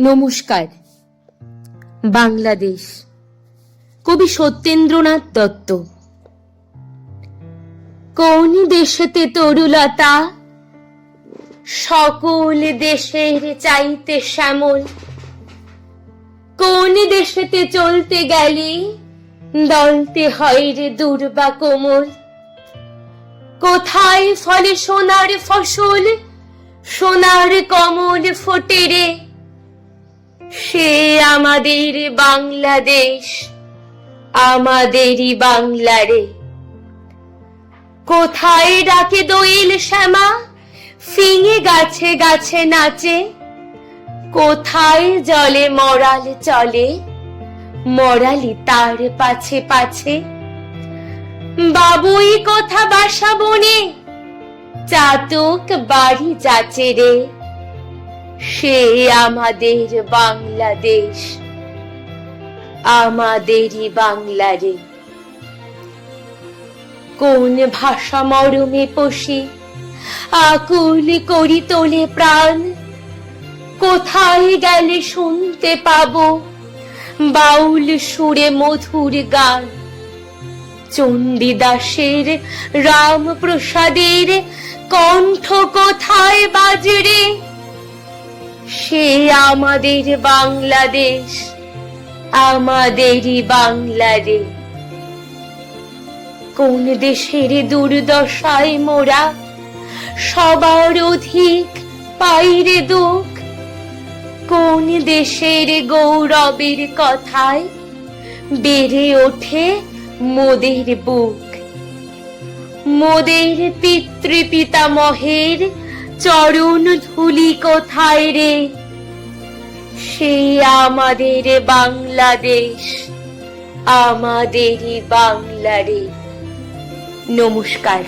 নমস্কার। বাংলাদেশ। কবি সত্যেন্দ্রনাথ দত্ত। কোন দেশেতে তরুলতা? সকল দেশের চাইতে শ্যামল। কোন দেশেতে চলতে গেলে দলতে হয় রে দুর্বা কোমল। কোথায় ফলে সোনার ফসল? সোনার কমল ফোটে রে। সে আমাদের বাংলাদেশ, আমাদেরই বাংলারে কোথায় ডাকে দোয়েল শ্যামা, ফিঙে গাছে গাছে নাচে। কোথায় জলে মরাল চলে, মরালি তার পাছে পাছে। বাবুই কথা বাসা বনে, চাতক বাড়ি যাচে রে। সে আমাদের বাংলাদেশ। আমাদেরই বাংলারে। কোন ভাষা মরমে পশি আকুল করি তোলে প্রাণ। কোথায় গেলে শুনতে পাবো, বাউল সুরে মধুর গান। চণ্ডীদাসের রামপ্রসাদের কণ্ঠ আমাদের বাংলাদেশ আমাদেরই বাংলারে কোন দেশের দুর্দশায় মোরা সবার অধিক পাইরে দুঃখ। কোন দেশের গৌরবের কথায় বেড়ে ওঠে মোদের বুক। মোদের পিতৃপিতামহের চরণ ধুলি কোথায় রে? সে আমাদের বাংলাদেশ আমাদেরই বাংলারে। নমস্কার।